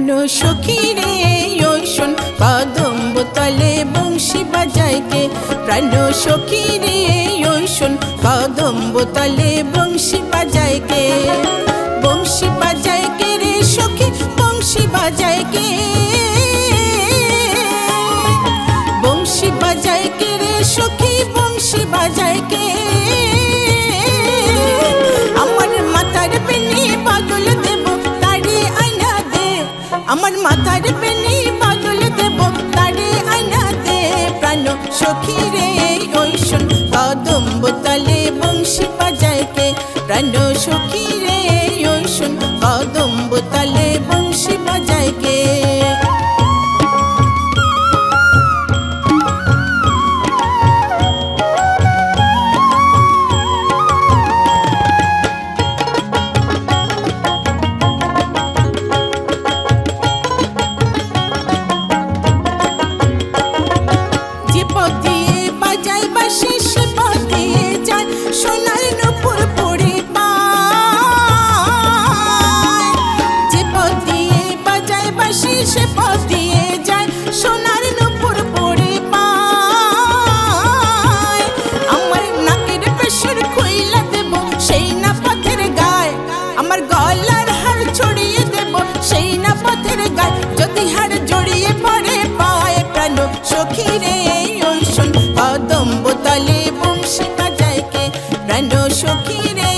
কেন সখীরে ওষণ কদম্ব তলে বংশী বাজাইকে প্রাণ সখীরে ওষণ কদম্ব তলে বংশী বাজাইকে বংশী বাজাইকে রে সখী, বংশী বাজাইকে সখী রে ওই শোন কদম্ব তলে বংশী বাজায় প্রাণ সখী রে ওই শোন কদম্ব তলে ভালোবাসি সে পথ দিয়ে যায়, সোনার নুপুর পড়ে পায়। আমার নাকের পেশর খইলা দেব, সেই না পথের গায়। আমার গলার হার ছড়িয়ে দেব, সেই না পথের গায়। যদি হার জড়িয়ে পড়ে, পায় প্রাণ সখী রে? অংশন কদম্ব তলে বংশী বাজায় কে? প্রাণ সখী রে?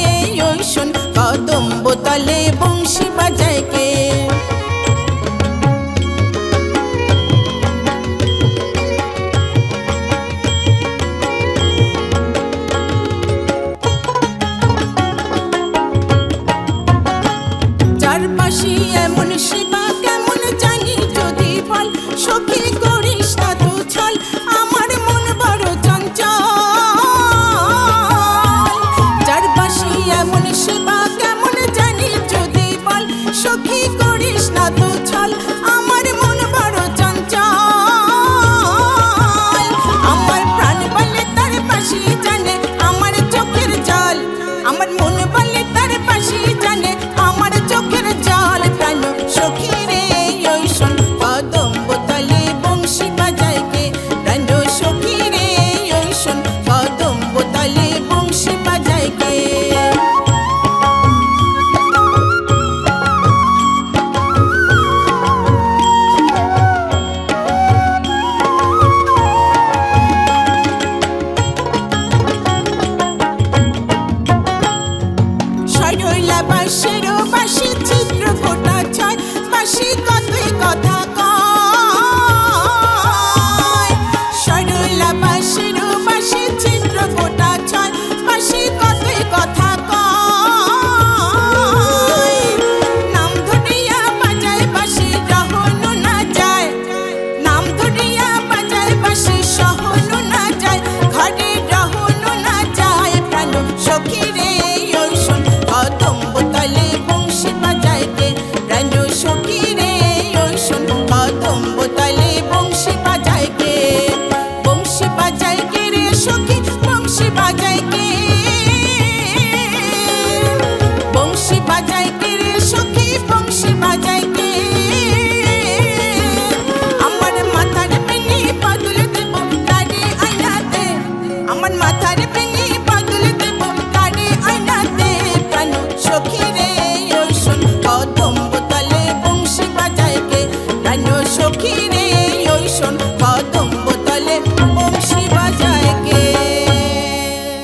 অংশন কদম্ব তলে বংশী বাজায় I'm in my mata di